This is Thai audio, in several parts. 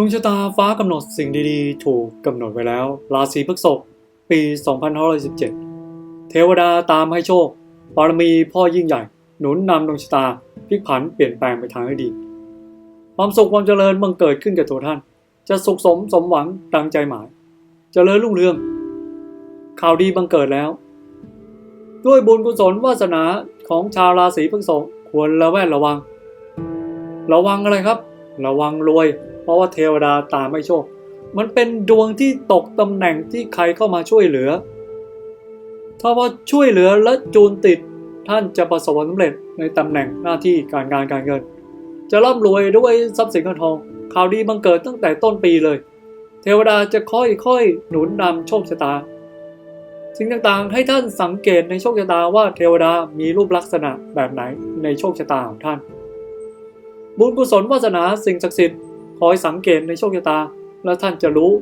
วงชะตาฟ้ากำหนดสิ่งดีๆ ถูกกำหนดไว้แล้ว ราศีพฤษภปี 2517 เทวดาตามให้โชคบารมีพ่อยิ่งใหญ่ หนุนนำดวงชะตาพลิกผันเปลี่ยนแปลงไปทางที่ดี ความสุขความเจริญบังเกิดขึ้นกับตัวท่าน จะสุขสมสมหวังดังใจหมายจเจริญรุ่งเรือง ข่าวดีบังเกิดแล้ว ด้วยบุญกุศลวาสนาของชาวราศีพฤษภควรระแวดระวัง ระวังอะไรครับ ระวังรวย ราะว่าเทวดาตามไม่โชค มันเป็นดวงที่ตกตำแหน่งที่ใครเข้ามาช่วยเหลือ ถ้าว่าช่วยเหลือและจูนติดท่านจะประสบความสำเร็จในตำแหน่งหน้าที่การงานการเงิน จะร่ำรวยด้วยทรัพย์สินเงินทอง ข่าวดีบังเกิดตั้งแต่ต้นปีเลย เทวดาจะค่อยๆหนุนนำโชคชะตาสิ่งต่างๆ ให้ท่านสังเกตในโชคชะตาว่าเทวดามีรูปลักษณะแบบไหนในโชคชะตาของท่าน บุญกุศลวาสนาสิ่งศักดิ์สิทธิ์ คอยสังเกตในโชคชะตา แล้วท่านจะรู้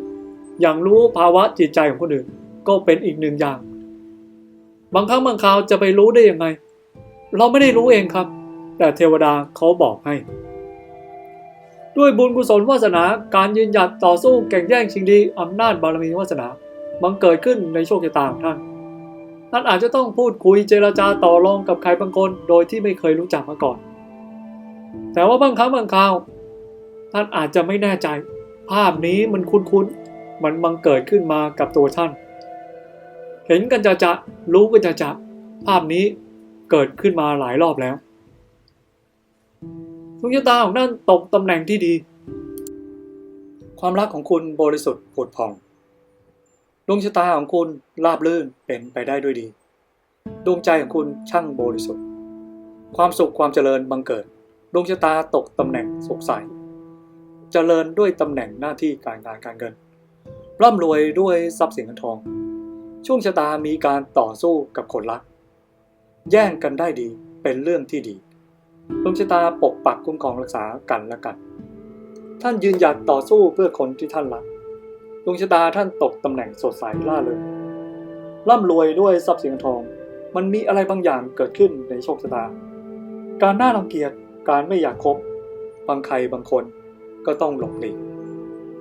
อย่างรู้ภาวะจิตใจของคนอื่น ก็เป็นอีกหนึ่งอย่าง บางครั้งบางคราวจะไปรู้ได้ยังไง เราไม่ได้รู้เองครับ แต่เทวดาเขาบอกให้ ด้วยบุญกุศลวาสนาการยืนหยัดต่อสู้แข่งแย่งชิงดีอำนาจบารมีวาสนาบังเกิดขึ้นในโชคชะตาของท่านท่านอาจจะต้องพูดคุยเจรจาต่อรองกับใครบางคนโดยที่ไม่เคยรู้จักมาก่อน แต่ว่าบางครั้งบางคราว ท่านอาจจะไม่แน่ใจ ภาพนี้มันคุ้นๆ มันบังเกิดขึ้นมากับตัวท่าน เห็นกันจะจะรู้กันจะจะภาพนี้เกิดขึ้นมาหลายรอบแล้วดวงชะตาของท่านตกตำแหน่งที่ดี ความรักของคุณบริสุทธิ์ผุดผ่องดวงชะตาของคุณราบรื่นเป็นไปได้ด้วยดี ดวงใจของคุณช่างบริสุทธิ์ ความสุขความเจริญบังเกิด ดวงชะตาตกตำแหน่งสุขใส เจริญด้วยตำแหน่งหน้าที่การงานการเงิน ร่ำรวยด้วยทรัพย์สินเงินทอง ช่วงชะตามีการต่อสู้กับคนรัก แย่งกันได้ดีเป็นเรื่องที่ดีดวงชะตาปกปักคุ้มครองรักษากันและกัน ท่านยืนหยัดต่อสู้เพื่อคนที่ท่านรักดวงชะตาท่านตกตำแหน่งสดใสล่าเริงร่ำรวยด้วยทรัพย์สินเงินทอง มันมีอะไรบางอย่างเกิดขึ้นในโชคชะตา การน่ารังเกียจ การไม่อยากคบบางใครบางคน ก็ต้องหลบหลีก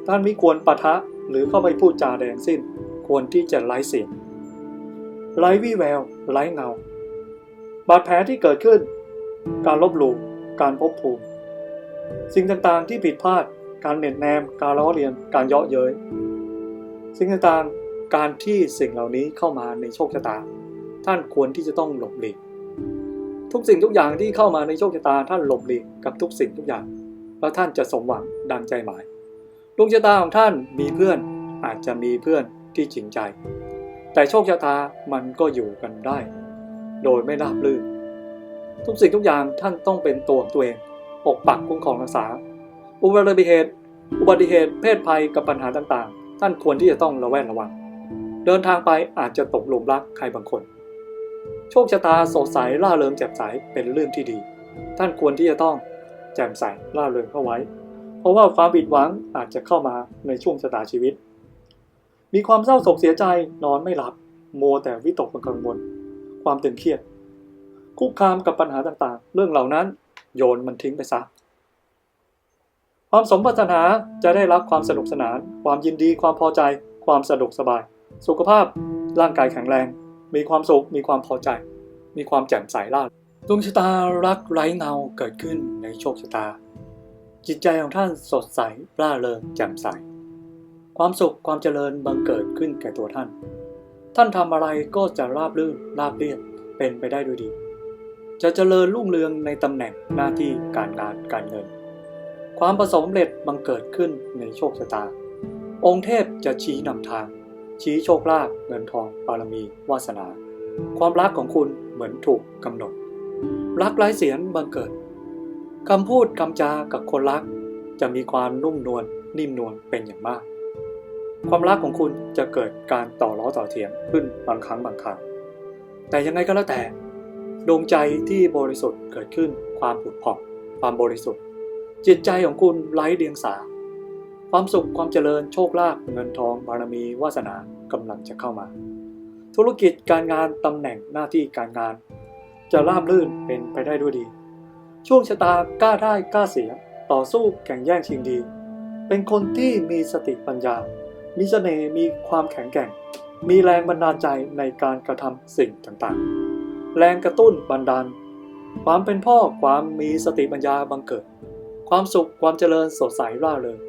ท่านไม่ควรปะทะหรือเข้าไปพูดจาแดงสิ้น ควรที่จะไร้เสียงไร้วี่แววไร้เงา บาดแผลที่เกิดขึ้น การลบหลู่การพบภูมิ สิ่งต่างๆที่ผิดพลาด การเหน็ตแนม การล้อเลียน การเยาะเย้ย สิ่งต่างๆ การที่สิ่งเหล่านี้เข้ามาในโชคชะตา ท่านควรที่จะต้องหลบหลีก ทุกสิ่งทุกอย่างที่เข้ามาในโชคชะตา ท่านหลบหลีกกับทุกสิ่งทุกอย่าง แล้วท่านจะสมหวัง ดังใจหมายดวงชะตาของท่านมีเพื่อนอาจจะมีเพื่อนที่จริงใจ แต่โชคชะตามันก็อยู่กันได้ โดยไม่ราบรื่นทุกสิ่งทุกอย่างท่านต้องเป็นตัวของตัวเองปกปักคุ้มครองรักษา อุบัติเหตุ อุบัติเหตุ เพศภัยกับปัญหาต่างๆ ท่านควรที่จะต้องระแวดระวัง เดินทางไปอาจจะตกหลุมรักใครบางคน โชคชะตาสดใสล่าเริงแจ่มใสเป็นเรื่องที่ดี ท่านควรที่จะต้องแจ่มใสล่าเริงเข้าไว้ ราะว่าความผิดหวังอาจจะเข้ามาในช่วงชะตาชีวิต มีความเศร้าโศกเสียใจนอนไม่หลับมัวแต่วิตกกังวล ความตึงเครียด คุกคามกับปัญหาต่างๆ เรื่องเหล่านั้นโยนมันทิ้งไปซะความสมปรารถนาจะได้รับความสนุกสนาน ความยินดี ความพอใจ ความสะดวกสบาย สุขภาพ ร่างกายแข็งแรง มีความสุข มีความพอใจ มีความแจ่มใสล่าดวงชะตารักไร้เงาเกิดขึ้นในโชคชะตา จิตใจของท่านสดใสร่าเริงแจ่มใส ความสุขความเจริญบังเกิดขึ้นแก่ตัวท่าน ท่านทำอะไรก็จะราบรื่นราบเรียบเป็นไปได้ด้วยดี จะเจริญรุ่งเรืองในตำแหน่งหน้าที่การงานการเงิน ความประสบความสำเร็จบังเกิดขึ้นในโชคชะตา องค์เทพจะชี้นำทาง ชี้โชคลาภเงินทองบารมี วาสนา ความรักของคุณเหมือนถูกกำหนด รักไร้เสียงบังเกิด คำพูดคำจากับคนรัก จะมีความนุ่มนวลนิ่มนวลเป็นอย่างมาก ความรักของคุณจะเกิดการต่อล้อต่อเถียงขึ้นบางครั้งบางคราวแต่ยังไงก็แล้วแต่ดวงใจที่บริสุทธิ์เกิดขึ้นความผุดผ่องความบริสุทธิ์ จิตใจของคุณไร้เดียงสา ความสุขความเจริญโชคลาภเงินทองบารมีวาสนากำลังจะเข้ามา ธุรกิจการงานตำแหน่งหน้าที่การงาน จะราบรื่นเป็นไปได้ด้วยดี ช่วงชะตากล้าได้กล้าเสีย ต่อสู้แข่งแย่งชิงดี เป็นคนที่มีสติปัญญา มีเสน่ห์มีความแข็งแกร่ง มีแรงบันดาลใจในการกระทำสิ่งต่างๆ แรงกระตุ้นบันดาล ความเป็นพ่อความมีสติปัญญาบังเกิด ความสุขความเจริญสดใสร่าเริง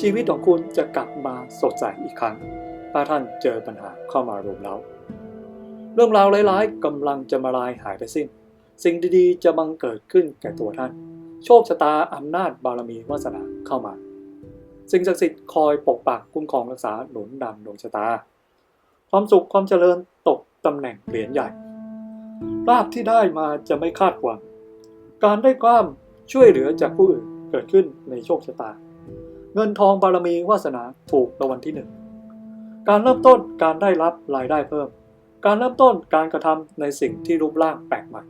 ชีวิตของคุณจะกลับมาสดใสอีกครั้งถ้าท่านเจอปัญหาเข้ามารุมเร้าเรื่องราวร้ายๆกำลังจะมาลายหายไปสิ้น สิ่งดีๆ จะบังเกิดขึ้นแก่ตัวท่าน โชคชะตาอำนาจบารมีวาสนาเข้ามา สิ่งศักดิ์สิทธิ์คอยปกปักคุ้มครองรักษาหนุนนำดวงชะตา ความสุขความเจริญตกตำแหน่งเหรียญใหญ่ลาภที่ได้มาจะไม่คาดหวัง การได้กล้ามช่วยเหลือจากผู้อื่นเกิดขึ้นในโชคชะตา เงินทองบารมีวาสนาถูกรางวัลที่หนึ่ง การเริ่มต้นการได้รับรายได้เพิ่ม การเริ่มต้นการกระทำในสิ่งที่รูปร่างแปลกใหม่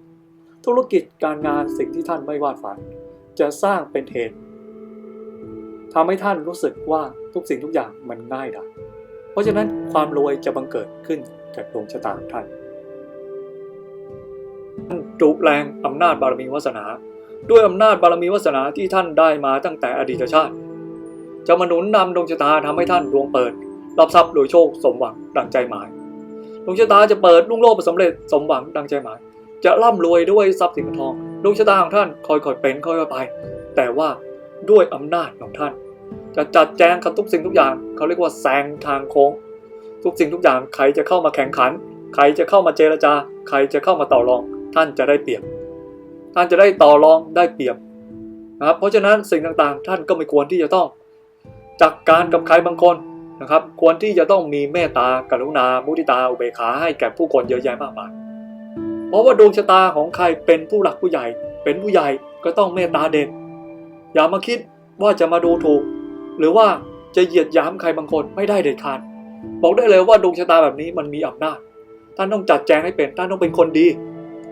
ธุรกิจการงานสิ่งที่ท่านไม่วาดฝัน จะสร้างเป็นเหตุทำให้ท่านรู้สึกว่าทุกสิ่งทุกอย่างมันง่ายดายเพราะฉะนั้นความรวยจะบังเกิดขึ้นกับดวงชะตาของท่านท่านจุแรงอำนาจบารมีวาสนา ด้วยอำนาจบารมีวาสนาที่ท่านได้มาตั้งแต่อดีตชาติ จะมาหนุนนำดวงชะตาทำให้ท่านดวงเปิด รับทรัพย์โดยโชคสมหวังดังใจหมายดวงชะตาจะเปิดลุ่งโลกสำเร็จสมหวังดังใจหมาย จะร่ำรวยด้วยทรัพย์สินทอง ดวงชะตาของท่านค่อยๆเป็นค่อยๆไป แต่ว่าด้วยอำนาจของท่าน จะจัดแจงกับทุกสิ่งทุกอย่าง เขาเรียกว่าแซงทางโค้ง ทุกสิ่งทุกอย่างใครจะเข้ามาแข่งขัน ใครจะเข้ามาเจรจา ใครจะเข้ามาต่อรอง ท่านจะได้เปรียบ ท่านจะได้ต่อรองได้เปรียบนะครับเพราะฉะนั้นสิ่งต่างๆ ท่านก็ไม่ควรที่จะต้อง จัดกการกับใครบางคนนะครับ ควรที่จะต้องมีเมตตากรุณา มุทิตาอุเบกขาให้แก่ผู้คนเยอะแยะมากมาย เพราะว่าดวงชะตาของใครเป็นผู้หลักผู้ใหญ่ เป็นผู้ใหญ่ก็ต้องเมตตาเด็ก อย่ามาคิดว่าจะมาดูถูก หรือว่าจะเหยียดหยามใครบางคนไม่ได้เด็ดขาดบอกได้เลยว่าดวงชะตาแบบนี้มันมีอำนาจท่านต้องจัดแจงให้เป็นท่านต้องเป็นคนดี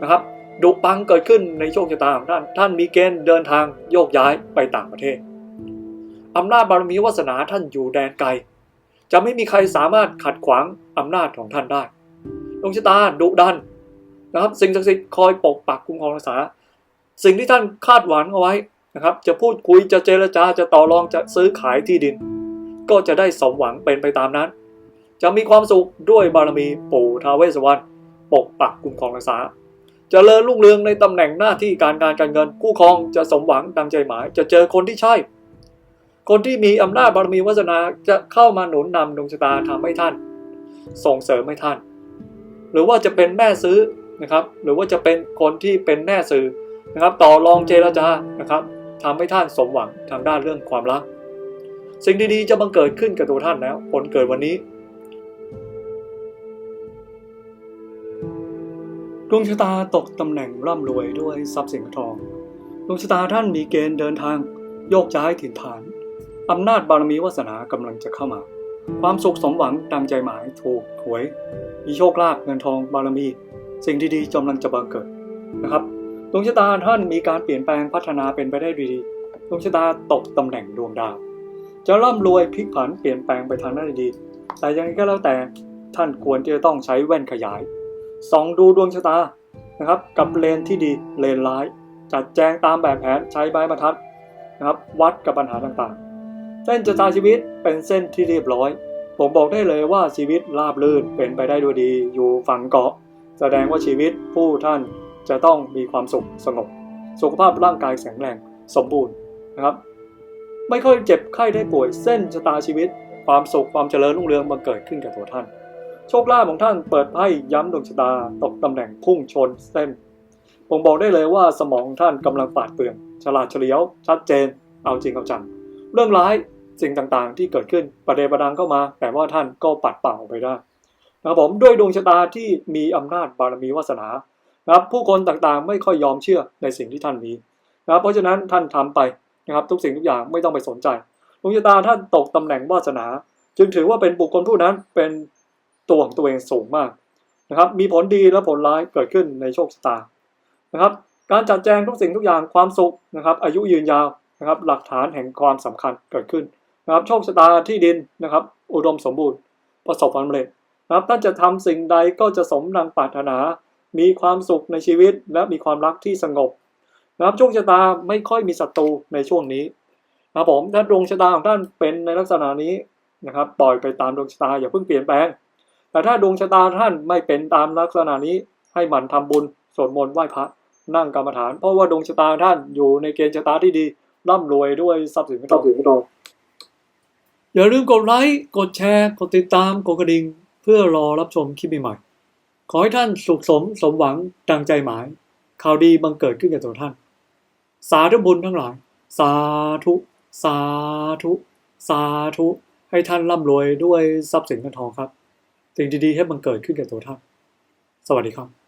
นะครับดุปังเกิดขึ้นในโชคชะตาของท่าน ท่านมีเกณฑ์เดินทางโยกย้ายไปต่างประเทศอำนาจบารมีวาสนาท่านอยู่แดนไกล จะไม่มีใครสามารถขัดขวางอำนาจของท่านได้ดวงชะตาดุดัน นะครับสิ่งศักดิ์สิทธิ์คอยปกปักคุ้มครองรักษา สิ่งที่ท่านคาดหวังเอาไว้นะครับ จะพูดคุยจะเจรจาจะต่อรองจะซื้อขายที่ดิน ก็จะได้สมหวังเป็นไปตามนั้น จะมีความสุขด้วยบารมีปู่ท้าวเวสสวรรณปกปักคุ้มครองรักษาจะเจริญรุ่งเรืองในตำแหน่งหน้าที่การงานการเงินคู่ครองจะสมหวังดังใจหมาย จะเจอคนที่ใช่ คนที่มีอำนาจบารมีวาสนาจะเข้ามาหนุนนำดวงชะตาทำให้ท่าน ส่งเสริมให้ท่าน หรือว่าจะเป็นแม่ซื้อ นะครับหรือว่าจะเป็นคนที่เป็นแม่ซื้อนะครับต่อรองเจรจานะครับทำให้ท่านสมหวังทางด้านเรื่องความรัก สิ่งดีๆจะบังเกิดขึ้นกับตัวท่านแล้วผลเกิดวันนี้ดวงชะตาตกตำแหน่งร่ำรวยด้วยทรัพย์สินทองดวงชะตาท่านมีเกณฑ์เดินทาง โยกย้ายถิ่นฐานอำนาจบารมีวาสนากำลังจะเข้ามา ความสุขสมหวังดังใจหมายถูกหวย มีโชคลาภเงินทองบารมี สิ่งดีๆกำลังจะบังเกิดนะครับดวงชะตาท่านมีการเปลี่ยนแปลงพัฒนาเป็นไปได้ดีดวงชะตาตกตำแหน่งดวงดาว จะร่ำรวยพลิกผันเปลี่ยนแปลงไปทางด้านดี แต่ยังไงก็แล้วแต่ท่านควรที่จะต้องใช้แว่นขยายส่องดูดวงชะตานะครับ กับเลนที่ดีเลนร้าย จัดแจงตามแบบแผนใช้ไม้บรรทัดนะครับ วัดกับปัญหาต่างๆ เส้นชะตาชีวิตเป็นเส้นที่เรียบร้อย ผมบอกได้เลยว่าชีวิตราบรื่นเป็นไปได้ด้วยดีอยู่ฝั่งเกาะ แสดงว่าชีวิตผู้ท่านจะต้องมีความสุขสงบ สุขภาพร่างกายแข็งแรงสมบูรณ์นะครับ ไม่ค่อยเจ็บไข้ได้ป่วยเส้นชะตาชีวิต ความสุขความเจริญรุ่งเรืองบังเกิดขึ้นกับตัวท่าน โชคลาภของท่านเปิดไพ่ย้ำดวงชะตาตกตำแหน่งพุ่งชนเส้นผมบอกได้เลยว่าสมองท่านกำลังปาดเปรื่องฉลาดเฉลียว ชัดเจน เอาจริงเอาจังเรื่องร้ายสิ่งต่างๆที่เกิดขึ้นประเดประดังเข้ามา แต่ว่าท่านก็ปัดเป่าไปได้ นะครับผมด้วยดวงชะตาที่มีอำนาจบารมีวาสนานะครับผู้คนต่างๆไม่ค่อยยอมเชื่อในสิ่งที่ท่านมีนะครับเพราะฉะนั้นท่านทำไปนะครับทุกสิ่งทุกอย่างไม่ต้องไปสนใจดวงชะตาท่านตกตำแหน่งวาสนา จึงถือว่าเป็นบุคคลผู้นั้นเป็นตัวของตัวเองสูงมากนะครับมีผลดีและผลร้ายเกิดขึ้นในโชคชะตานะครับการจัดแจงทุกสิ่งทุกอย่างความสุขนะครับอายุยืนยาวนะครับหลักฐานแห่งความสำคัญเกิดขึ้นนะครับโชคชะตาที่ดินนะครับอุดมสมบูรณ์ประสบความสำเร็จ นะครับท่านจะทำสิ่งใดก็จะสมดังปรารถนา มีความสุขในชีวิตและมีความรักที่สงบนะครับโชคชะตาไม่ค่อยมีศัตรูในช่วงนี้นะครับผมถ้าดวงชะตาของท่านเป็นในลักษณะนี้นะครับปล่อยไปตามดวงชะตาอย่าเพิ่งเปลี่ยนแปลง แต่ถ้าดวงชะตาท่านไม่เป็นตามลักษณะนี้ให้หมั่นทำบุญสวดมนต์ไหว้พระนั่งกรรมฐาน เพราะว่าดวงชะตาท่านอยู่ในเกณฑ์ชะตาที่ดีร่ำรวยด้วยทรัพย์สินเงินทองอย่าลืมกดไลค์กดแชร์ กดติดตามกดกระดิ่ง เพื่อรอรับชมคลิปใหม่ๆขอให้ท่านสุขสมสมหวังดังใจหมาย ข่าวดีบังเกิดขึ้นกับตัวท่าน สาธุบุญทั้งหลาย สาธุ สาธุ สาธุ ให้ท่านร่ำรวยด้วยทรัพย์สินเงินทองครับ สิ่งดีๆให้บังเกิดขึ้นกับตัวท่าน สวัสดีครับ